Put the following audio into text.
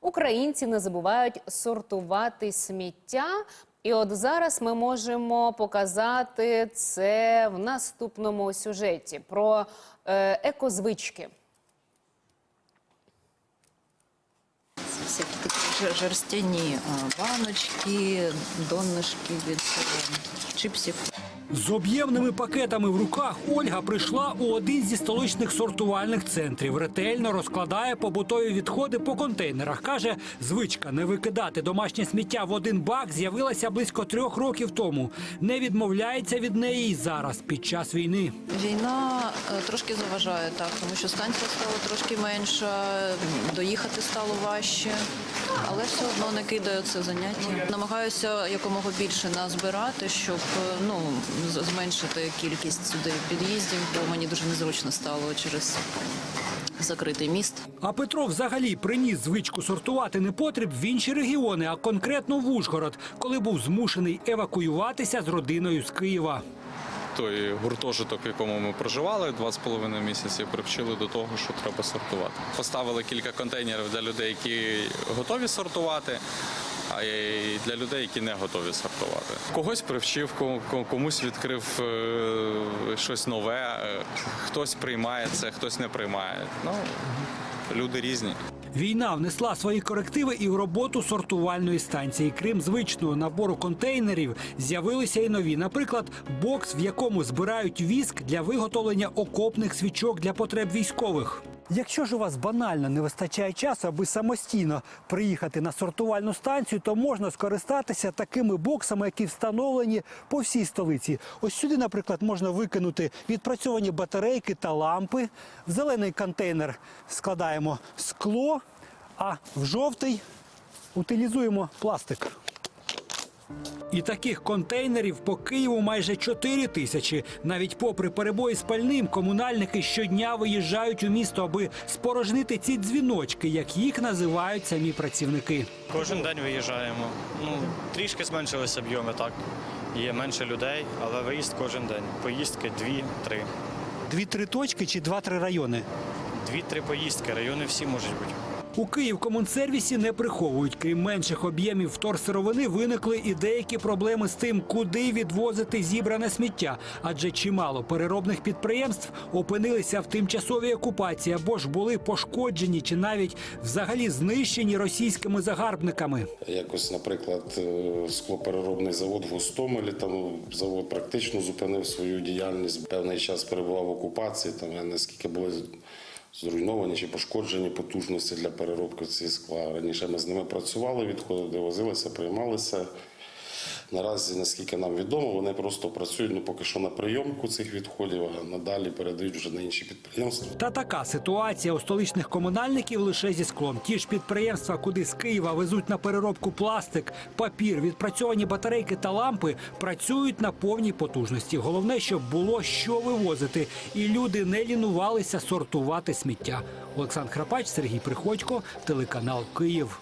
Українці не забувають сортувати сміття. І от зараз ми можемо показати це в наступному сюжеті про е, екозвички. всякі такі жерстяні баночки, донышки від е, чипсів. З об'ємними пакетами в руках Ольга прийшла у один зі столичних сортувальних центрів. Ретельно розкладає побутові відходи по контейнерах. Каже, звичка не викидати домашнє сміття в один бак з'явилася близько трьох років тому. Не відмовляється від неї і зараз, під час війни. Війна е, трошки заважає так, тому що станція стала трошки менша, доїхати стало важче, але все одно не кидаю це заняття. Намагаюся якомога більше назбирати, щоб е, ну зменшити кількість сюди під'їздів, бо мені дуже незручно стало через закритий міст. А Петро взагалі приніс звичку сортувати непотріб в інші регіони, а конкретно в Ужгород, коли був змушений евакуюватися з родиною з Києва. Той гуртожиток, в якому ми проживали два з половиною місяці, привчили до того, що треба сортувати. Поставили кілька контейнерів для людей, які готові сортувати, а для людей, які не готові сортувати. Когось привчив, кому- кому- комусь відкрив е, щось нове, е, хтось приймає це, хтось не приймає. Ну, люди різні. Війна внесла свої корективи і в роботу сортувальної станції. Крім звичного набору контейнерів, з'явилися і нові. Наприклад, бокс, в якому збирають віск для виготовлення окопних свічок для потреб військових. Якщо ж у вас банально не вистачає часу, аби самостійно приїхати на сортувальну станцію, то можна скористатися такими боксами, які встановлені по всій столиці. Ось сюди, наприклад, можна викинути відпрацьовані батарейки та лампи. В зелений контейнер складаємо скло, а в жовтий утилізуємо пластик. І таких контейнерів по Києву майже 4 тисячі. Навіть попри перебої з пальним, комунальники щодня виїжджають у місто, аби спорожнити ці дзвіночки, як їх називають самі працівники. Кожен день виїжджаємо. Ну, трішки зменшилися об'єми, так. Є менше людей, але виїзд кожен день. Поїздки дві-три. Дві-три точки чи два-три райони. Дві-три поїздки, райони всі можуть бути. У Київкомунсервісі не приховують. Крім менших об'ємів вторсировини, виникли і деякі проблеми з тим, куди відвозити зібране сміття. Адже чимало переробних підприємств опинилися в тимчасовій окупації або ж були пошкоджені чи навіть взагалі знищені російськими загарбниками. Якось, наприклад, е, склопереробний завод в Гостомелі, там завод практично зупинив свою діяльність. Певний час перебував в окупації. Там е, наскільки були зруйновані чи пошкоджені потужності для переробки цих скла. Раніше ми з ними працювали, відходи довозилися, приймалися. Наразі, наскільки нам відомо, вони просто працюють ну, поки що на прийомку цих відходів, а надалі передають вже на інші підприємства. Та така ситуація у столичних комунальників лише зі склом. Ті ж підприємства, куди з Києва везуть на переробку пластик, папір, відпрацьовані батарейки та лампи, працюють на повній потужності. Головне, щоб було що вивозити, і люди не лінувалися сортувати сміття. Олександр Храпач, Сергій Приходько, телеканал Київ.